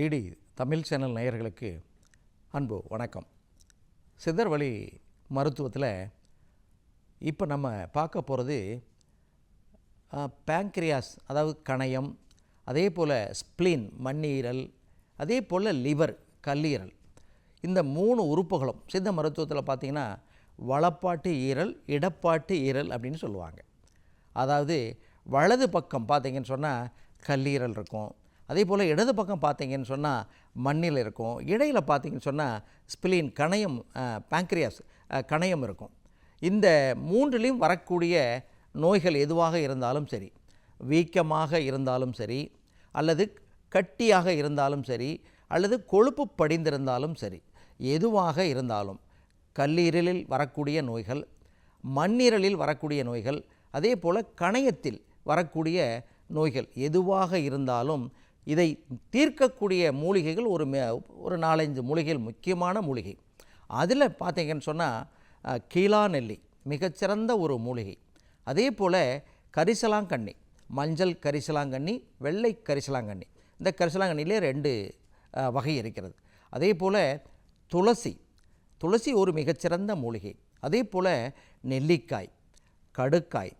DD Tamil channel நேயர்களுக்கு அன்பு வணக்கம். சிதர்வழி மருத்துவத்தில் இப்போ நம்ம பார்க்க போகிறது பேங்க்ரியாஸ் அதாவது கணையம் அதே போல் ஸ்ப்ளின் மண்ணீரல் அதே போல் லிவர் கல்லீரல். இந்த மூணு உறுப்புகளும் சித்த மருத்துவத்தில் பார்த்திங்கன்னா வலப்பாட்டு ஈரல் இடப்பாட்டு ஈரல் அப்படின்னு சொல்லுவாங்க. அதாவது வலது பக்கம் பார்த்திங்கன்னு சொன்னால் கல்லீரல் இருக்கும் அதே போல் இடது பக்கம் பார்த்தீங்கன்னு சொன்னால் மண்ணில் இருக்கும். இடையில் பார்த்தீங்கன்னு சொன்னால் ஸ்பிலின் கணையம் பேங்க்ரியாஸ் கணையம் இருக்கும். இந்த மூன்றிலையும் வரக்கூடிய நோய்கள் எதுவாக இருந்தாலும் சரி வீக்கமாக இருந்தாலும் சரி அல்லது கட்டியாக இருந்தாலும் சரி அல்லது கொழுப்பு படிந்திருந்தாலும் சரி எதுவாக இருந்தாலும் கல்லீரலில் வரக்கூடிய நோய்கள் மண்ணீரலில் வரக்கூடிய நோய்கள் அதே போல் கணையத்தில் வரக்கூடிய நோய்கள் எதுவாக இருந்தாலும் இதை தீர்க்கக்கூடிய மூலிகைகள் ஒரு ஒரு நாலஞ்சு மூலிகைகள் முக்கியமான மூலிகை. அதில் பார்த்தீங்கன்னு சொன்னால் கீழா நெல்லி மிகச்சிறந்த ஒரு மூலிகை. அதே போல் கரிசலாங்கண்ணி மஞ்சள் கரிசலாங்கண்ணி வெள்ளை கரிசலாங்கண்ணி. இந்த கரிசலாங்கண்ணிலே ரெண்டு வகை இருக்கிறது. அதே போல் துளசி துளசி ஒரு மிகச்சிறந்த மூலிகை. அதே போல் நெல்லிக்காய் கடுக்காய்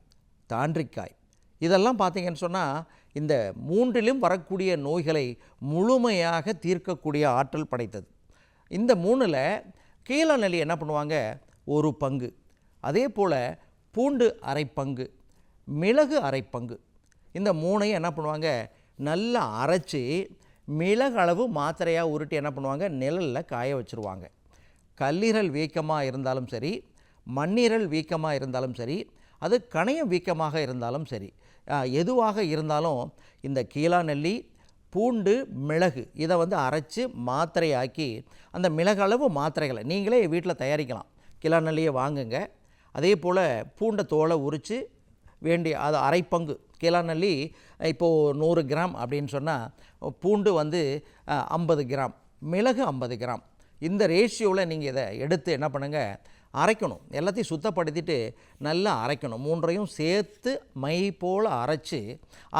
தாண்டிக்காய். இதெல்லாம் பார்த்தீங்கன்னு சொன்னால் இந்த மூன்றிலும் வரக்கூடிய நோய்களை முழுமையாக தீர்க்கக்கூடிய ஆற்றல் படைத்தது. இந்த மூணில் கீழநிலை நெல்லி என்ன பண்ணுவாங்க? ஒரு பங்கு. அதே போல் பூண்டு அரை பங்கு மிளகு அரை பங்கு. இந்த மூணையும் என்ன பண்ணுவாங்க? நல்லா அரைச்சி மிளகு அளவு மாத்திரையாக உருட்டி என்ன பண்ணுவாங்க? நிழலில் காய வச்சுருவாங்க. கல்லீரல் வீக்கமாக இருந்தாலும் சரி மண்ணீரல் வீக்கமாக இருந்தாலும் சரி அது கணையம் வீக்கமாக இருந்தாலும் சரி. எதுவாக இருந்தாலும் இந்த கீழா நெல்லி பூண்டு மிளகு இதை வந்து அரைச்சி மாத்திரையாக்கி அந்த மிளகளவு மாத்திரைகளை நீங்களே வீட்டில் தயாரிக்கலாம். கீழா நெல்லியை வாங்குங்க. அதே போல் பூண்டை தோலை உரித்து வேண்டிய அது அரை பங்கு கீழா நெல்லி இப்போது நூறு கிராம் அப்படின்னு சொன்னால் பூண்டு வந்து ஐம்பது கிராம் மிளகு ஐம்பது கிராம். இந்த ரேஷியோவில் நீங்கள் இதை எடுத்து என்ன பண்ணுங்கள் அரைக்கணும். எல்லாத்தையும் சுத்தப்படுத்திட்டு நல்லா அரைக்கணும். மூன்றையும் சேர்த்து மை போல் அரைச்சி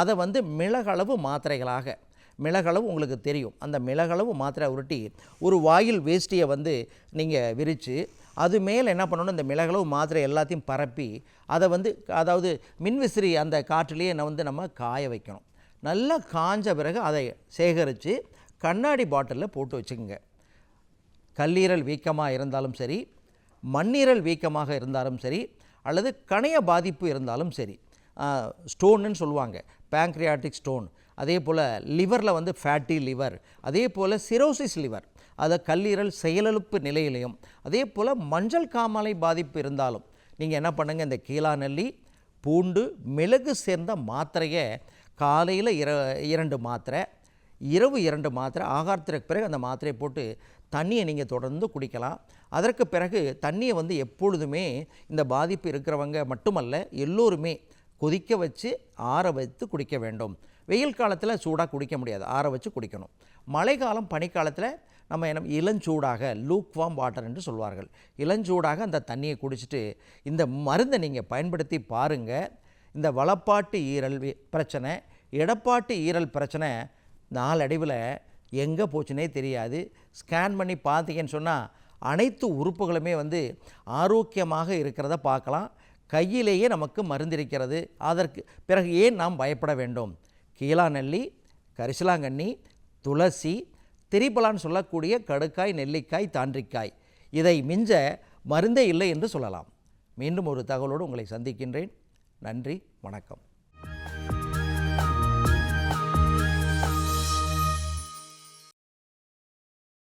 அதை வந்து மிளகளவு மாத்திரைகளாக. மிளகளவு உங்களுக்கு தெரியும். அந்த மிளகளவு மாத்திரை உருட்டி ஒரு வாயில் வேஷ்டியை வந்து நீங்கள் விரித்து அது மேலே என்ன பண்ணணும்? இந்த மிளகளவு மாத்திரை எல்லாத்தையும் பரப்பி அதை வந்து அதாவது மின்விசிறி அந்த காற்றுலேயே என்ன வந்து நம்ம காய வைக்கணும். நல்லா காஞ்ச பிறகு அதை சேகரித்து கண்ணாடி பாட்டிலில் போட்டு வச்சுக்கோங்க. கல்லீரல் வீக்கமாக இருந்தாலும் சரி மண்ணீரல் வீக்கமாக இருந்தாலும் சரி அல்லது கணைய பாதிப்பு இருந்தாலும் சரி ஸ்டோன்னு சொல்லுவாங்க பேங்க்ரியாட்டிக் ஸ்டோன் அதே போல் லிவரில் வந்து ஃபேட்டி லிவர் அதே போல் சிரோசிஸ் லிவர் அதை கல்லீரல் செயலழுப்பு நிலையிலையும் அதே போல் மஞ்சள் காமாலை பாதிப்பு இருந்தாலும் நீங்கள் என்ன பண்ணுங்கள் இந்த கீழா நெல்லி பூண்டு மிளகு சேர்ந்த மாத்திரையை காலையில் இர இரண்டு மாத்திரை இரவு இரண்டு மாத்திரை ஆகாரத்திற்கு பிறகு அந்த மாத்திரையை போட்டு தண்ணியை நீங்கள் தொடர்ந்து குடிக்கலாம். அதற்கு பிறகு தண்ணியை வந்து எப்பொழுதுமே இந்த பாதிப்பு இருக்கிறவங்க மட்டுமல்ல எல்லோருமே கொதிக்க வச்சு ஆற வைத்து குடிக்க வேண்டும். வெயில் காலத்தில் சூடாக குடிக்க முடியாது ஆற வச்சு குடிக்கணும். மழைக்காலம் பனிக்காலத்தில் நம்ம என்ன இளஞ்சூடாக லூக் வாம் வாட்டர் என்று சொல்வார்கள். இளஞ்சூடாக அந்த தண்ணியை குடிச்சிட்டு இந்த மருந்தை நீங்கள் பயன்படுத்தி பாருங்கள் இந்த வளப்பாட்டு ஈரல் வி- பிரச்சனை எடப்பாட்டு ஈரல் பிரச்சனை நாளடைவில் எங்கே போச்சுனே தெரியாது. ஸ்கேன் பண்ணி பார்த்தீங்கன்னு சொன்னால் அனைத்து உறுப்புகளுமே வந்து ஆரோக்கியமாக இருக்கிறத பார்க்கலாம். கையிலேயே நமக்கு மருந்திருக்கிறது அதற்கு பிறகு ஏன் நாம் பயப்பட வேண்டும்? கீழாநெல்லி கரிசலாங்கண்ணி துளசி திரிபலான்னு சொல்லக்கூடிய கடுக்காய் நெல்லிக்காய் தாண்டிக்காய். இதை மிஞ்ச மருந்தே இல்லை என்று சொல்லலாம். மீண்டும் ஒரு தகவலோடு உங்களை சந்திக்கின்றேன். நன்றி வணக்கம்.